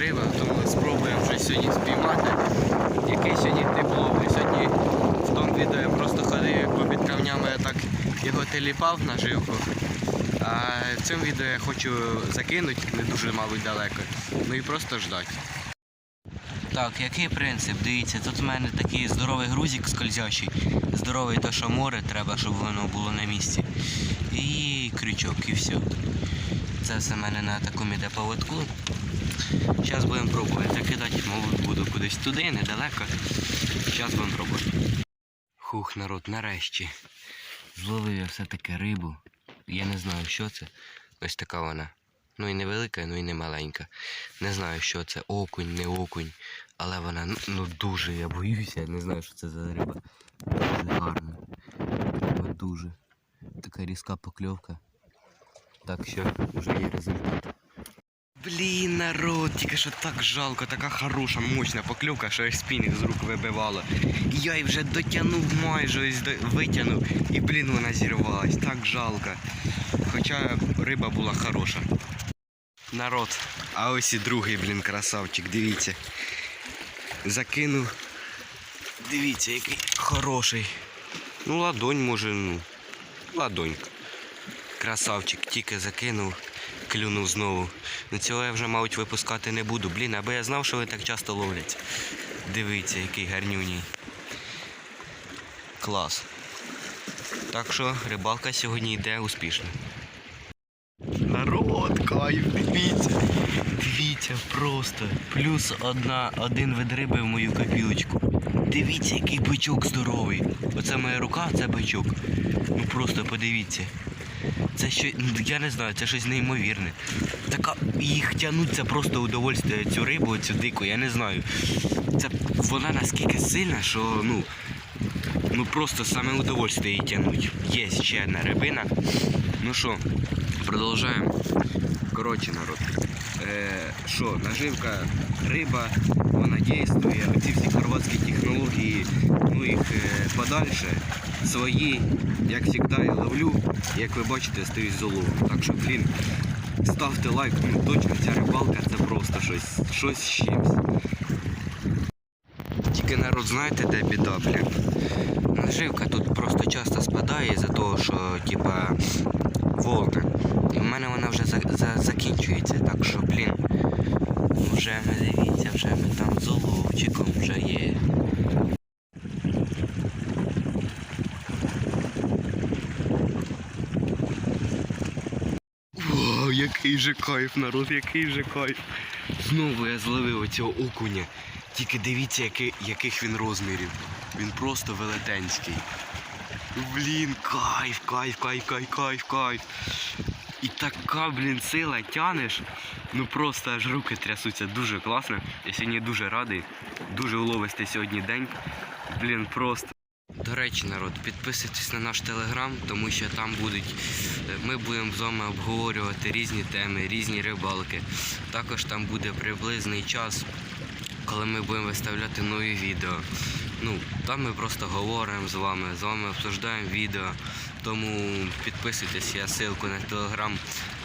риба, тому спробуємо вже сьогодні спіймати. Який сьогодні тепло. Сьогодні в тому відео я просто ходив попід камнями, я так його теліпав наживку. А в цьому відео я хочу закинути, не дуже, мабуть, далеко. Ну і просто ждати. Так, який принцип? Дивіться, тут в мене такий здоровий грузик скользящий. Здоровий то, що море, треба, щоб воно було на місці. І крючок, і все. Це все в мене на такому іде поводку. Зараз будемо пробувати кидати, мабуть, буду кудись туди, недалеко. Зараз будемо пробувати. Хух, народ, нарешті. Зловив я все-таки рибу. Я не знаю, що це. Ось така вона. Ну і не велика, ну і не маленька. Не знаю, що це, окунь, не окунь. Але вона ну, ну дуже, я боюся, не знаю, що це за риба. Дуже гарна. Дуже. Така різка покльовка. Так що вже є результат. Блін, народ, тільки що так жалко, така хороша, мощна покльовка, що аж спінінг з рук вибивало. Я її вже дотягнув майже, ось до- витягнув, і блін вона зірвалась. Так жалко. Хоча риба була хороша. Народ, а ось і другий, блін, красавчик, дивіться. Закинув. Дивіться, який хороший. Ну, ладонь може, ну. Ладонька. Красавчик, тільки закинув, клюнув знову. Ну цього я вже, мабуть, випускати не буду. Блін, аби я знав, що ви так часто ловлять. Дивіться, який гарнюній. Клас. Так що рибалка сьогодні йде успішно. Народ, кайф, дивіться. Дивіться, просто. Плюс одна, один вид риби в мою копілочку. Дивіться, який бичок здоровий. Оце моя рука, це бичок. Ну просто подивіться. Це що, ну, я не знаю, це щось неймовірне. Така їх тягнуть, це просто удовольствие цю рибу, цю дику, я не знаю. Це вона наскільки сильна, що ну. Ну просто саме удовольствие її тягнуть. Є ще одна рибина. Ну що, продовжуємо. Коротше, народ. Е, Що, наживка, риба, вона діє. Оці всі хорватські технології, ну їх е, подальше. Свої, як завжди, я ловлю. Як ви бачите, стою з уловом. Так що, блін, ставте лайк, ну точно ця рибалка це просто щось, щось з чимось. Тільки народ, знаєте, де біда, блін? Наживка тут просто часто спадає за того, що типа волни. І в мене вона вже за, за, закінчується, так що, блін, вже ми дивіться, вже ми там з вже є. Який же кайф, народ, який же кайф. Знову я зловив оцього окуня. Тільки дивіться, який, яких він розмірів. Він просто велетенський. Блін, кайф, кайф, кайф, кайф, кайф, кайф. І така, блін, сила тянеш. Ну просто аж руки трясуться. Дуже класно. Я сьогодні дуже радий. Дуже уловистий сьогодні день. Блін, просто. До речі, народ, підписуйтесь на наш телеграм, тому що там будуть. е, Ми будемо з вами обговорювати різні теми, різні рибалки. Також там буде приблизний час, коли ми будемо виставляти нові відео. Ну, там ми просто говоримо з вами, з вами обсуждаємо відео. Тому підписуйтесь, я ссылку на телеграм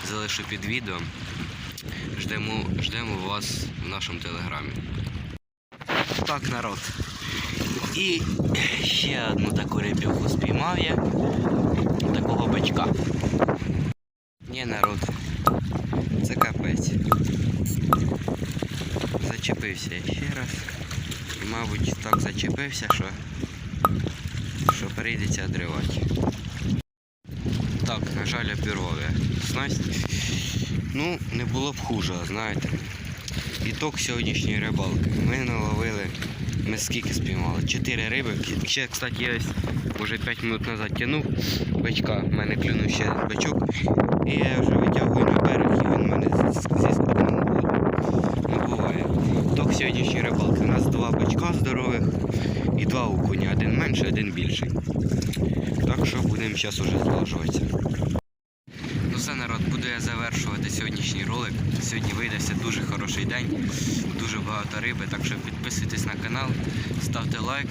залишу під відео. Ждемо, ждемо вас в нашому телеграмі. Так, народ. І ще одну таку рибюху спіймав я. Такого бичка. Ні, народ. Це капець. Зачепився ще раз. І, мабуть, так зачепився, що, що прийдеться одривати. Так, на жаль, обірвав снасть. Ну, не було б хуже, знаєте. Ітог сьогоднішньої рибалки. Ми наловили. Ми скільки спіймали? Чотири риби. Ще, кстати, я вже 5 минут назад тягнув бичка. В мене клюнув ще бичок. І я вже витягую на берег і він мене зіскнув в воду. Ну буває. Ітог сьогоднішньої рибалки. У нас два бичка здорових і два окуня. Один менший, один більший. Так що будемо зараз уже злажуватися. Ну все, народ, буду я завершувати сьогоднішній ролик. Сьогодні видався дуже хороший день, дуже багато риби, так що підписуйтесь на канал, ставте лайк,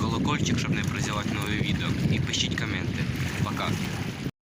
колокольчик, щоб не прозівати нові відео. І пишіть коменти. Пока.